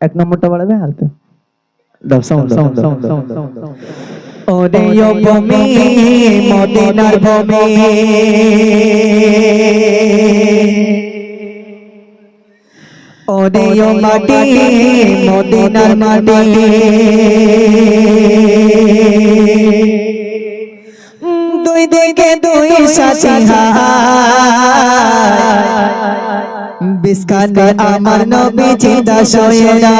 এক নম্বরটা বাড়াবে হালকা দাও সাউন্ড সাউন্ড সাউন্ড ওরে ও ভূমি মদিনার ভূমি ওরে ও মাটি মদিনার মাটি দুই দিকে দুই সাথী বিস্কানে আমার নবী জিন্দা শোয়েরা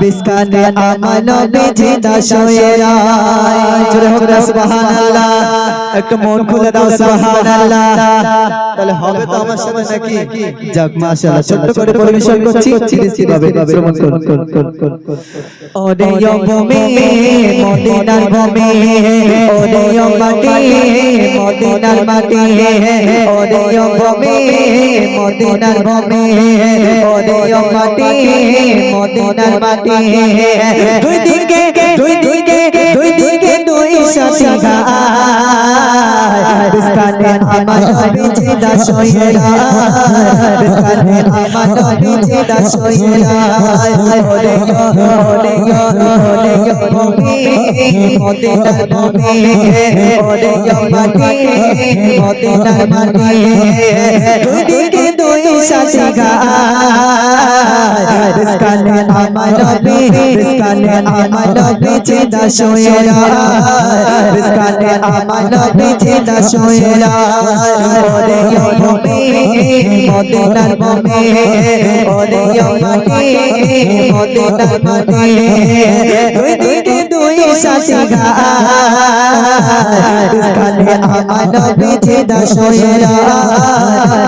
বিস্কানে আমার নবী জিন্দা শোয়েরা জোরে হোক না সুবহানাল্লাহ। একটু মন খুলে দাও সুবহানাল্লাহ। তাহলে হবে তো আমার সাথে নাকি? যাক মাশাআল্লাহ ছোট্ট করে পরিবেশন করছি। চিরিস্তি ভাবে শ্রবণ করুন ওরে ও ভূমি। মদিনার ভূমি। ওরে মাটি, মদিনার মাটি। ওরে ভূমি, মদিনার ভূমি। ওরে মাটি, মদিনার মাটি। দুই দিকে দুই দিকে দুই দিকে দুই সাথী আমার নবী জিন্দা শোয়েরা বিস্কানে আমার নবী জিন্দা শোয়েরা ওরে ও ওরে ও ওরে ভূমি মদিনার ভূমি ওরে মাটি মদিনার মাটি সাথী গায় আমার বিস্কানে আমার নবী জিন্দা শোয়েরা বিস্কানে আমার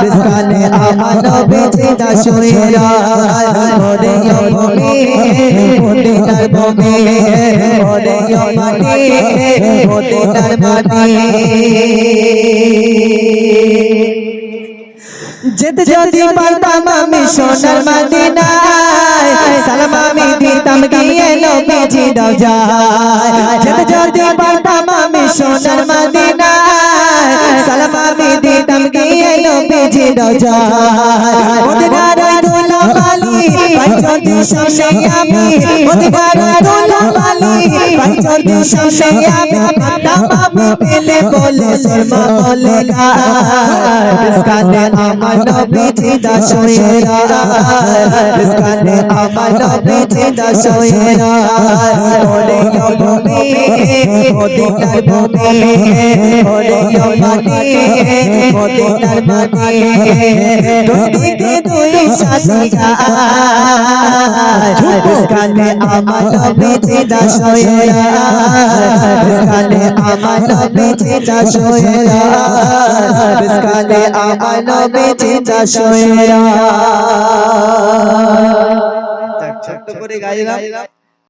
বিস্কানে আমার নবী জিন্দা শোয়েরা ওরে ও ভূমি মদিনার ভূমি ওরে ও মাটি মদিনার মাটি যেতে যদি পারতাম আমি সোনার মদিনায়, সালাম আমি দিতাম গিয়ে নবীজি দাও যায় যেতে যদি পারতাম আমি সোনার মদিনায়, সালাম আমি দিতাম নবীজি যায় মদিনার যদি সামনে আমি মদিনার দোলা মালি। ভাই যদি সামনে আমি নাম আমি পেলে বলে শর্মা বলে গা বিস্কানে আমার নবী জিন্দা শোয়েরা আমার নবী জিন্দা ওরে ও মদিনার ভূমি ওরে ও মদিনার মাটি দুই দিকে দুই সাথী গায় বিস্কানে আমার নবীজি দাস বিস্কানে আমার নবীজি দাস বিস্কানে আমার নবীজি দাস ছোট্ট করে গাইলাম।